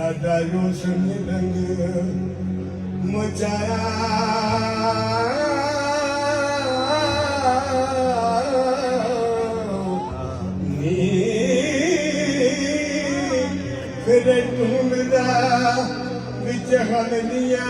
ਦਾਦਾ ਰੋਸ਼ਨ ਰੰਗ ਮਚਾਇਆ ਫਿਰ ਟੁੰਡਦਾ ਵਿੱਚ ਹਲਨੀਆਂ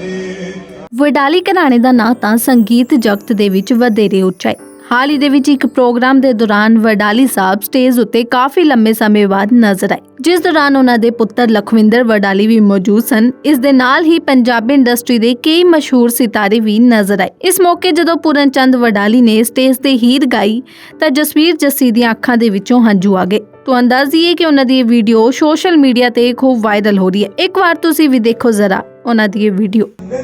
ਦੇ ਵਡਾਲੀ ਘਰਾਣੇ ਦਾ ਨਾਂ ਤਾਂ ਸੰਗੀਤ ਜਗਤ ਦੇ ਵਿੱਚ ਵਧੇਰੇ ਉੱਚਾ ਹੈ ਹਾਲ ਹੀ ਦੇ ਵਿੱਚ ਇੱਕ ਪ੍ਰੋਗਰਾਮ ਦੇ ਦੌਰਾਨ ਵਡਾਲੀ ਸਾਹਿਬ ਸਟੇਜ ਉੱਤੇ ਕਾਫੀ ਲੰਮੇ ਸਮੇਂ ਬਾਅਦ ਨਜ਼ਰ ਆਏ, ਜਿਸ ਦੌਰਾਨ ਉਹਨਾਂ ਦੇ ਪੁੱਤਰ ਲਖਵਿੰਦਰ ਵਡਾਲੀ ਵੀ ਮੌਜੂਦ ਸਨ। ਇਸ ਦੇ ਨਾਲ ਹੀ ਪੰਜਾਬੀ ਇੰਡਸਟਰੀ ਦੇ ਕਈ ਮਸ਼ਹੂਰ ਸਿਤਾਰੇ ਵੀ ਨਜ਼ਰ ਆਏ। ਇਸ ਮੌਕੇ ਜਦੋਂ ਪੂਰਨ ਚੰਦ ਵਡਾਲੀ ਨੇ ਸਟੇਜ ਤੇ ਹੀਰ ਗਾਈ, ਤਾਂ ਜਸਵੀਰ ਜੱਸੀ ਦੀਆਂ ਅੱਖਾਂ ਦੇ ਵਿੱਚੋਂ ਹੰਝੂ ਆ ਗਏ। ਤੋਂ ਅੰਦਾਜ਼ੀਏ ਕਿ ਉਹਨਾਂ ਦੀ ਇਹ ਵੀਡੀਓ ਸੋਸ਼ਲ ਮੀਡੀਆ ਤੇ ਖੂਬ ਵਾਇਰਲ ਹੋ ਰਹੀ ਹੈ। ਇੱਕ ਵਾਰ ਤੁਸੀਂ ਵੀ ਦੇਖੋ ਜ਼ਰਾ ਉਹਨਾਂ ਦੀ ਇਹ ਵੀਡੀਓ। ਵੇ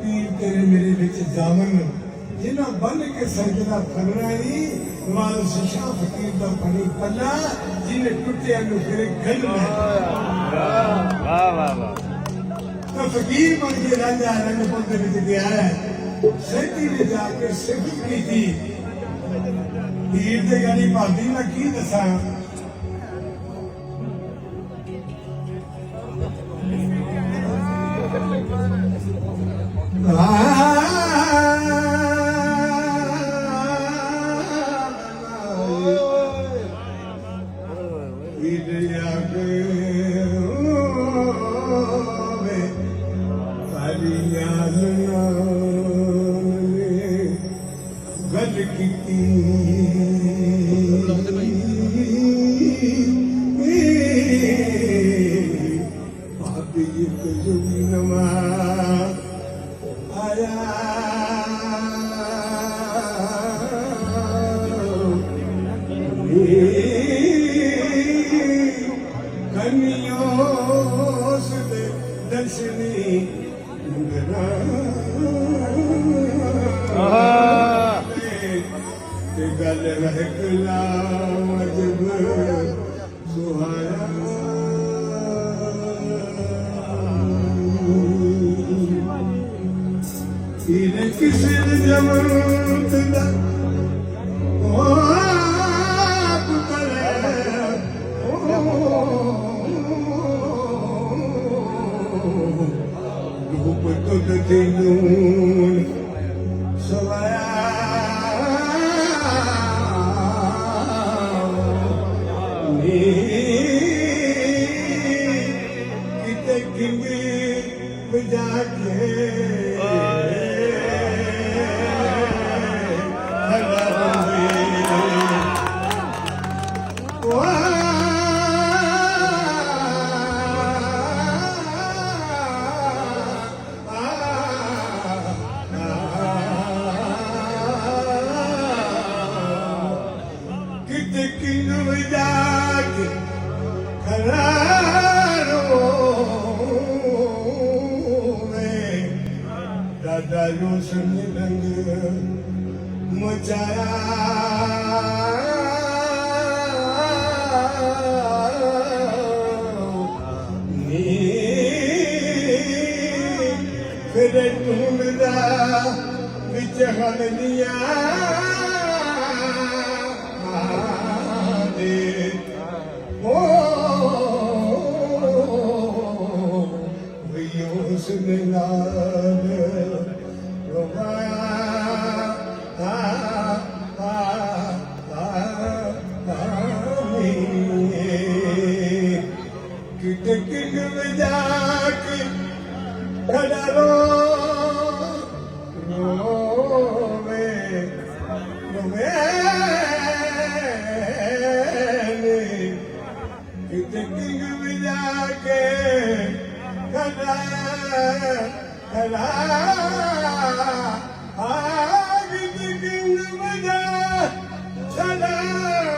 ਪੀਰ ਤੇਰੇ ਮੇਰੇ ਵਿੱਚ ਜਾਮਨ ਜਿਨ੍ਹਾਂ ਬੰਨ ਕੇ ਸਜਦਾ ਫਰਨਾ ਨੀ ਮਾਲ ਸ਼ੀਸ਼ਾ ਫਕੀਰ ਦਾ ਪਣੀ ਪੱਲਾ ਜਿਹਨੇ ਟੁੱਟਿਆ ਨੂੰ ਫਿਰ ਗੰਢ ਮੈਂ ਵਾਹ ਵਾਹ ਵਾਹ। ਤਾਂ ਫਕੀਰ ਬਣ ਕੇ ਰਾਜਾ ਰੰਗਪੁਰ ਦੇ ਵਿੱਚ ਗਿਆ ਹੈ। ਸੈਤੀ ਨੇ ਜਾ ਕੇ ਸਿਫਤ ਕੀਤੀ। ਪੀਰ ਦੇ ਗਾੜੀ ਭਾਬੀ ਮੈਂ ਕੀ ਦੱਸਾਂ? ਤੇ ਗੱਲ ਰਹਿ ਕਲਾ ਮਜਬ ਸੁਹਾਇਆ। ਇਹਨੇ ਕਿਸੇ ਦੇ ਜਮਤ ਦਾ ਉਹ ਦਾ ਰੋਸ਼ਨ ਰੰਗ ਮਚਾਇਆ ਨੀ ਫਿਰ ਟੁੰਡਦਾ ਵਿੱਚ ਹਲਨੀਆਂ 지금의야기 나라로 노래 노래니 그때 지금의야기 나라 나라 아 그때 지금의야 나라